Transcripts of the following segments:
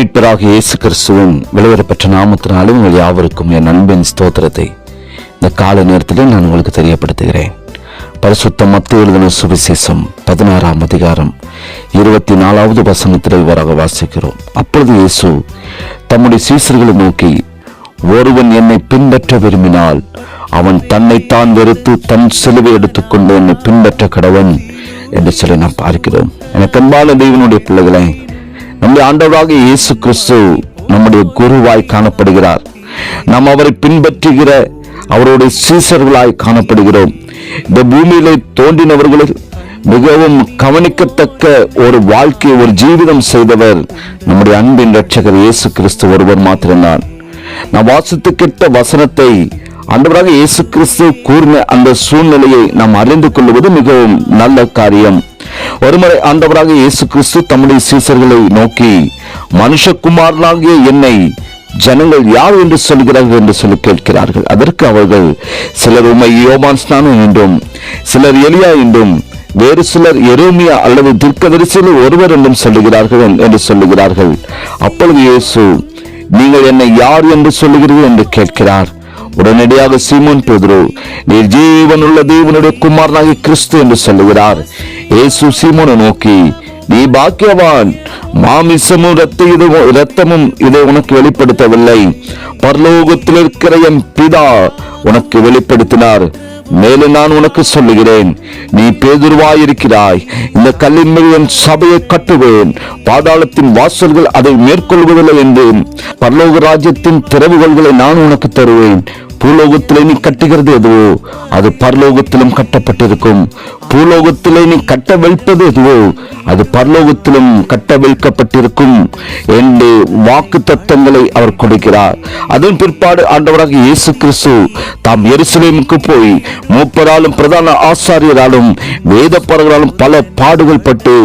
மீட்பராக இயேசு கிறிஸ்துவின் விளைவரப்பெற்ற நாமத்தினாலும் உங்கள் யாவருக்கும் என் நண்பின் ஸ்தோத்திரத்தை இந்த கால நேரத்திலே நான் உங்களுக்கு தெரியப்படுத்துகிறேன். பரிசுத்த மத்திய எழுதின சுவிசேஷம் பதினாறாம் அதிகாரம் இருபத்தி நாலாவது வசனத்தில் இவ்வாறாக வாசிக்கிறோம். அப்பொழுது இயேசு தம்முடைய சீசர்களை நோக்கி ஒருவன் என்னை பின்பற்ற விரும்பினால் அவன் தன்னைத்தான் வெறுத்து தன் சிலுவை எடுத்துக்கொண்டு என்னை பின்பற்ற கடவன் என்று சொல்லி நாம் பார்க்கிறோம். எனக்கு அன்பான தெய்வனுடைய பிள்ளைகளை நம்முடைய ஆண்டவராக இயேசு கிறிஸ்து நம்முடைய குருவாய் காணப்படுகிறார். நாம் அவரை பின்பற்றுகிற அவருடைய சீசர்களாய் காணப்படுகிறோம். இந்த பூமியிலே தோன்றினவர்களில் மிகவும் கவனிக்கத்தக்க ஒரு வாழ்க்கை ஒரு ஜீவிதம் செய்தவர் நம்முடைய அன்பின் ரட்சகர் இயேசு கிறிஸ்து ஒருவர் மாத்திரம்தான். நாம் வாசித்து கேட்ட வசனத்தை ஆண்டவராக இயேசு கிறிஸ்து கூர்ந்த அந்த சூழ்நிலையை நாம் அறிந்து கொள்வது மிகவும் நல்ல காரியம். ஒருமுறை ஆண்டவராக இயேசு கிறிஸ்து தம்முடைய சீசர்களை நோக்கி மனுஷகுமாரனாகிய என்னை ஜனங்கள் யார் என்று சொல்கிறார்கள் என்று சொல்லி கேட்கிறார்கள். அதற்கு அவர்கள் சிலர் உண்மை யோமான் ஸ்நானம் என்றும் சிலர் எலியா என்றும் வேறு சிலர் எரோமியா அல்லது தீர்க்கதரிசியில் ஒருவர் என்றும் சொல்லுகிறார்கள் என்று சொல்லுகிறார்கள். அப்பொழுது இயேசு நீங்கள் என்னை யார் என்று சொல்லுகிறீர்கள்? என்று கேட்கிறார். உடனடியாக சீமோன் பேதுரு நீர் ஜீவனுள்ள தேவனுடைய குமாரனாகி கிறிஸ்து என்று சொல்லுகிறார். இயேசு சீமோனை நோக்கி நீ பாக்கியவான். மாமிசமும் ரத்த இது ரத்தமும் இதை உனக்கு வெளிப்படுத்தவில்லை. பரலோகத்தில் இருக்கிற என் பிதா உனக்கு வெளிப்படுத்தினார். மேலும் நான் உனக்கு சொல்லுகிறேன் நீ பேதுருவாயிருக்கிறாய். இந்த கல்லின் மேல் என் சபையை கட்டுவேன். பாதாளத்தின் வாசல்கள் அதை மேற்கொள்வதில்லை என்று பரலோக ராஜ்யத்தின் திறவுகள்களை நான் உனக்கு தருவேன். பூலோகத்திலே நீ கட்டுகிறது எதுவோ அது பரலோகத்திலும் கட்டப்பட்டிருக்கும். பூலோகத்திலே நீ கட்ட வைப்பது எதுவோ அது பரலோகத்திலும் கட்ட வைக்கப்பட்டிருக்கும் என்று வாக்கு தத்தங்களை அவர் கொடுக்கிறார். அதன் பிற்பாடு ஆண்டவராக இயேசு கிறிஸ்து தாம் எருசலேமுக்கு போய் மூப்பராலும் பிரதான ஆசாரியராலும் வேதப்பரர்களாலும் பல பாடுகள் பட்டு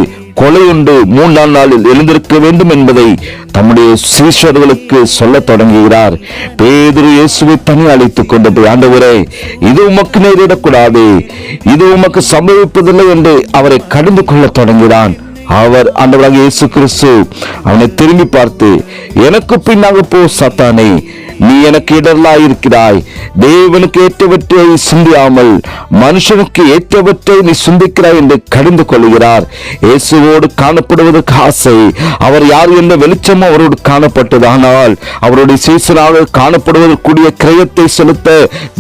கொலையுண்டு. மூன்றாம் நாளில் எழுந்திருக்க வேண்டும் என்பதை தம்முடைய சீஷர்களுக்கு சொல்லத் தொடங்குகிறார். பேதிரு இயேசுவை தனி அழைத்துக் கொண்டு போய் ஆண்டவரே இது உமக்கு நேரிடக்கூடாது. இது உமக்கு சம்பவிப்பதில்லை என்று அவரை கடிந்து கொள்ளத் தொடங்கினான் அவர் ஆண்டவராக இயேசு கிறிஸ்து அவனை திரும்பி பார்த்து எனக்கு பின்னாக போ சத்தானே நீ எனக்கு இடர்லாயிருக்கிறாய் தேவனுக்கு ஏற்றவற்றை சிந்தியாமல் மனுஷனுக்கு ஏற்றவற்றை நீ சிந்திக்கிறாய் என்று கடிந்து கொள்கிறார் இயேசுவோடு காணப்படுவதற்கு ஆசை அவர் யார் என்ற வெளிச்சமும் அவரோடு காணப்பட்டது ஆனால் அவருடைய சீசனாக காணப்படுவதற்குரிய கிரயத்தை செலுத்த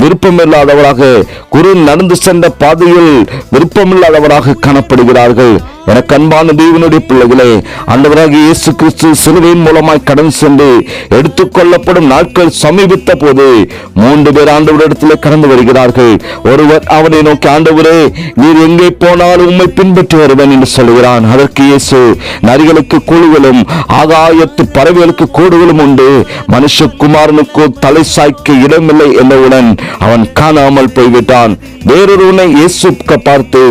விருப்பமில்லாதவராக குரு நடந்து சென்ற பாதையில் விருப்பமில்லாதவராக காணப்படுகிறார்கள். எனக்கு அன்பான தேவனுடைய பிள்ளைகளே அந்தவராக இயேசு கிறிஸ்து சிலுவையின் மூலமாய் கடன் சென்று எடுத்துக்கொள்ளப்படும் நாட்கள் சமீபித்த போது மூன்று பேர் ஆண்டவரிடத்தில் கடந்து வருகிறார்கள். ஒருவர் அவனை நோக்கி ஆண்டவரே நீர் எங்கே போனாலும் உம்மை பின்பற்றி வருவேன் என்று சொல்கிறான் அதற்கு இயேசு நரிகளுக்கு கூடுகளும் ஆகாயத்து பறவைகளுக்கு கூடுகளும் உண்டு. மனுஷகுமாரனுக்கு தலை சாய்க்க இடமில்லை என்றவுடன் அவன் காணாமல் போய்விட்டான். வேறொருவனை இயேசுக்க பார்த்து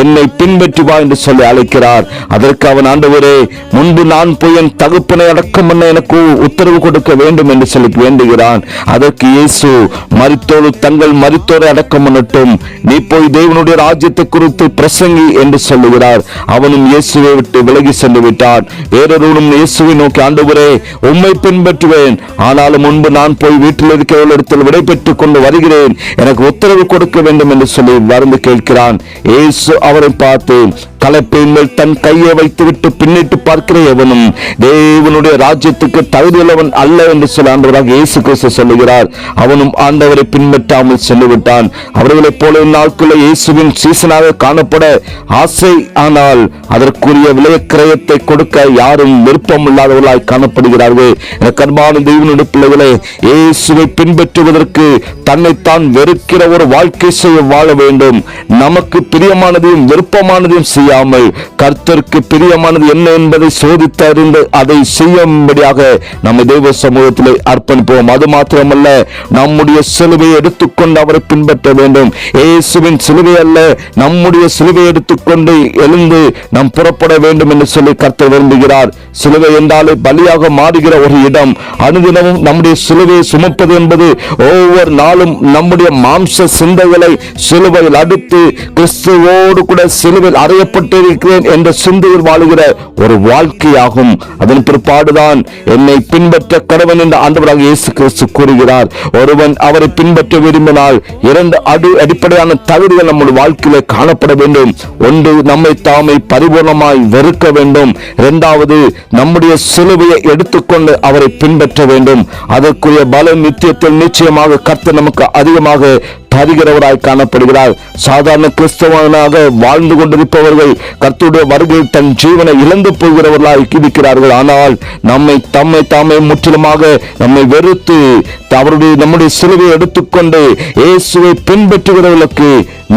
என்னை பின்பற்றி வா என்று சொல்லி அழைக்கிறார். அதற்கு அவன் ஆண்டவரே முன்பு நான் போய் என் தகுப்பனை அடக்கம் பண்ண எனக்கு உத்தரவு கொடுக்க வேண்டும் என்று சொல்லி வேண்டுகிறான். அதற்கு இயேசு மறித்தோடு தங்கள் மறித்தோரை அடக்கம் பண்ணட்டும். நீ போய் தேவனுடைய ராஜ்யத்தை குறித்து பிரசங்கி என்று சொல்லுகிறார். அவனும் இயேசுவை விட்டு விலகி சென்று விட்டான். வேறொருவனும் இயேசுவை நோக்கி ஆண்டவரே உம்மை பின்பற்றுவேன். ஆனாலும் முன்பு நான் போய் வீட்டில் இருக்கிறவர்களிடத்தில் விடை பெற்றுக் கொண்டு வருகிறேன். எனக்கு உத்தரவு கொடுக்க வேண்டும் என்று சொல்லி வருந்து கேட்கிறான். இயேசு அவரை பார்த்து கலப்பையின் மேல் தன் கையை வைத்துவிட்டு பின்னிட்டு பார்க்கிற எவனும் தேவனுடைய ராஜ்யத்துக்கு தகுதியுள்ளவன் அல்ல என்று சொல்ல ஆண்டவராக இயேசு கிறிஸ்து சொல்லுகிறார். அவனும் ஆண்டவரை பின்பற்றாமல் சென்றுவிட்டான். அவர்களைப் போல நாட்களில் இயேசுவின் சீசனாக காணப்பட ஆசை ஆனால் அதற்குரிய விலைக்கிரயத்தை கொடுக்க யாரும் விருப்பம் இல்லாதவர்களாய் காணப்படுகிறார்கள் கர்மான தெய்வனுடைய பிள்ளைகளை இயேசுவை பின்பற்றுவதற்கு தன்னைத்தான் வெறுக்கிற ஒரு வாழ்க்கை செய்ய வாழ வேண்டும். நமக்கு பிரியமானதையும் விருப்பமானதையும் செய்யாமல் கர்த்தருக்கு பிரியமானது என்ன என்பதை சோதித்து அறிந்து அதை செய்யும்படியாக நம்ம தெய்வ சமூகத்திலே அர்ப்பணிப்போம். அது மாத்திரமல்ல நம்முடைய சிலுவையை எடுத்துக்கொண்டு அவரை பின்பற்ற வேண்டும். இயேசுவின் சிலுவை அல்ல நம்முடைய சிலுவை எடுத்துக்கொண்டு எழுந்து நாம் புறப்பட வேண்டும் என்று சொல்லி கர்த்தர் விரும்புகிறார். சிலுவை என்றாலே பலியாக மாறுகிற ஒரு இடம். அனுதினமும் நம்முடைய சிலுவையை சுமப்பது என்பது ஒவ்வொரு நாளும் நம்முடைய மாம்ச சிந்தைகளை சிலுவையில் அடுத்து கிறிஸ்துவோடு கூட சிலுவையில் அறையப்பட்டிருக்கிறேன் என்ற சிந்தையில் வாழுகிற ஒரு வாழ்க்கையாகும். அதன் பிற்பாடுதான் என்னை பின்பற்ற கடவன் என்ற ஆண்டவராக இயேசு கிறிஸ்து கூறுகிறார். ஒருவன் அவரை பின்பற்ற விரும்பினால் இரண்டு அடி அடிப்படையான தகுதிகள் நம்முடைய வாழ்க்கையில காணப்பட வேண்டும். ஒன்று நம்மை தாமை பரிபூர்ணமாய் வெறுக்க வேண்டும். இரண்டாவது நம்முடைய சிலுவையை எடுத்துக்கொண்டு அவரை பின்பற்ற வேண்டும். அதற்குரிய பல நித்தியத்தில் நிச்சயமாக கர்த்தர் நமக்கு அதிகமாக தருகிறவராய் காணப்படுகிறார். சாதாரண கிறிஸ்தவனாக வாழ்ந்து கொண்டிருப்பவர்கள் கர்த்துடைய வருகை தன் ஜீவனை இழந்து போகிறவர்களாய் இருக்கிறார்கள். ஆனால் நம்மை தம்மை தாமே முற்றிலுமாக நம்மை வெறுத்து அவருடைய நம்முடைய சிலுவை எடுத்துக்கொண்டு இயேசுவை பின்பற்றுகிறவர்களுக்கு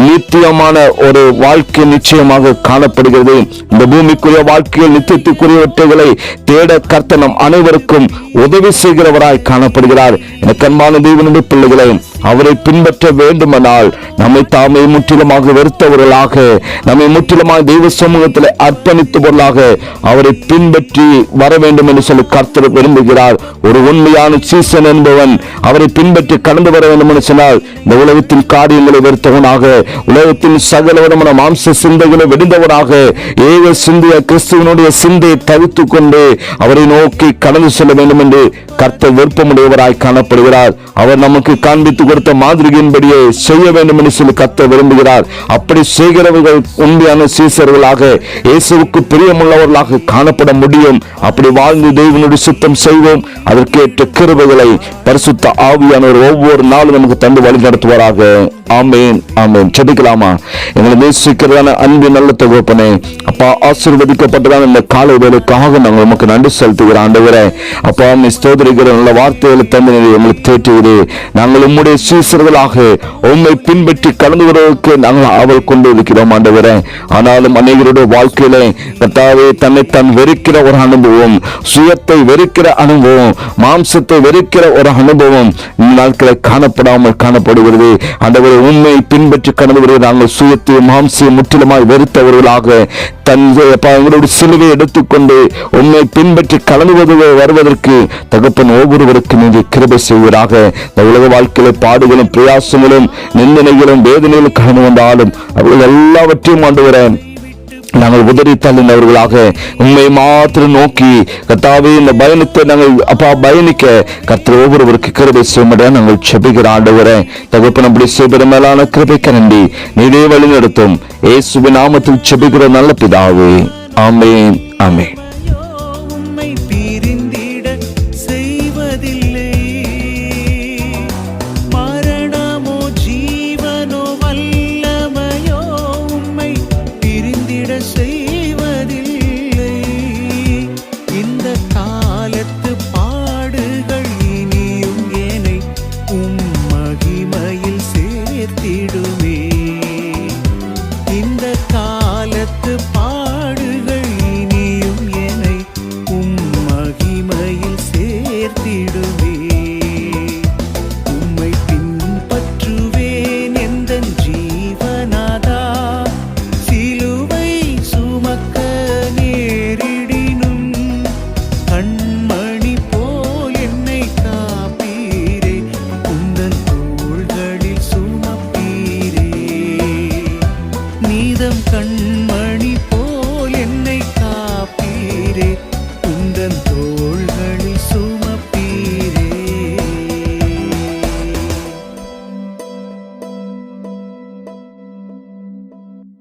நித்தியமான ஒரு வாழ்க்கை நிச்சயமாக காணப்படுகிறது. இந்த பூமிக்குரிய வாழ்க்கையில் நித்தியத்துக்குரியவற்றைகளை தேட கர்த்தர் நம் அனைவருக்கும் உதவி செய்கிறவராய் காணப்படுகிறார். எனக்கு அன்பான தேவனுடைய பிள்ளைகளை அவரை பின்பற்ற வேண்டுமானால் நம்மை தாமே முற்றிலுமாக வெறுத்தவர்களாக நம்மை முற்றிலுமாக தெய்வ சமூகத்தில் அர்ப்பணித்தவர்களாக அவரை பின்பற்றி வர வேண்டும் என்று சொல்லி கர்த்தர் விரும்புகிறார். ஒரு உண்மையான சீசன் என்பவன் அவரை பின்பற்றி கடந்து வர வேண்டும் என்று சொன்னால் இந்த உலகத்தின் காரியங்களை வெறுத்தவனாக உலகத்தின் சகல விதமான மாம்ச சிந்தைகளை வெடிந்தவனாக ஏக சிந்தைய கிறிஸ்துவனுடைய சிந்தையை தவித்துக் கொண்டு அவரை நோக்கி கடந்து செல்ல வேண்டும் என்று கர்த்தர் விருப்பமுடையவராய் காணப்படுகிறார். அவர் நமக்கு காண்பித்து கொடுத்த மாதிரியின்படியே செய்ய வேண்டும் என்று சொல்லி கத்த விரும்புகிறார். அப்படி செய்கிறவர்கள் உண்மையான சீசர்களாக இயேசுவுக்கு பிரியமுள்ளவர்களாக காணப்பட முடியும். அப்படி வாழ்ந்து தெய்வனுடைய சுத்தம் செய்வோம். அதற்கேற்ற கிருபைகளை பரிசுத்த ஆவியானவர் ஒவ்வொரு நாளும் நமக்கு தந்து வழி நடத்துவாராக ஆமேன் ஆமேன். செபிக்கலாமா எங்களை நேசிக்கிறதான அன்பு நல்ல தகுப்பனே அப்பா ஆசீர்வதிக்கப்பட்டதான இந்த கால வேலைக்காக நாங்கள் உமக்கு நன்றி செலுத்துகிறோம் ஆண்டவரே. அப்பா நீ ஸ்தோதரிக்கிற நல்ல வார்த்தைகளை தந்து நீர் எங்களுக்கு தேற்றுகிறே நாங்கள் உம்முடைய சீசர்களாக உண்மை பின்பற்றி கலந்து வருவதற்கு நாங்கள் ஆவல் கொண்டு இருக்கிறோம் ஆண்டவரே. ஆனாலும் அநேகருடைய வாழ்க்கையில கத்தாவே தன்னை தான் வெறுக்கிற ஒரு அனுபவம் சுயத்தை வெறுக்கிற அனுபவம் மாம்சத்தை வெறுக்கிற ஒரு அனுபவம் இந்த நாட்களை காணப்படாமல் காணப்படுகிறது. ஆண்டவரே உண்மை பின்பற்றி கடந்து வருகிற நாங்கள் சுயத்தை மாம்சியை முற்றிலுமாய் வெறுத்தவர்களாக தன் அவங்களோட சிலுவை எடுத்துக்கொண்டு உண்மை பின்பற்றி கலந்து வருவதற்கு தகப்பன் ஒவ்வொருவருக்கும் இங்கே கிருபை செய்வதாக இந்த உலக வாழ்க்கையில பாடுகளும் பிரயாசங்களும் நிந்தனைகளும் வேதனைகளும் கடந்து வந்தாலும் அவர்கள் எல்லாவற்றையும் ஆண்டு நாங்கள் உதறி தள்ளினவர்களாக உண்மை மாத்திரம் நோக்கி கத்தாவே இந்த பயணத்தை நாங்கள் அப்பா பயணிக்க கத்திர ஒவ்வொருவருக்கு கிருபை செய்யும்படியா நாங்கள் செபிக்கிற வர தகுப்பு அப்படி செய்கிற மேலான கிருபை கரண்டி நீடே வழி நடத்தும் இயேசுவின் நாமத்தில் செபிக்கிற நல்ல பிதாவே. ஆமென். ஆமென்.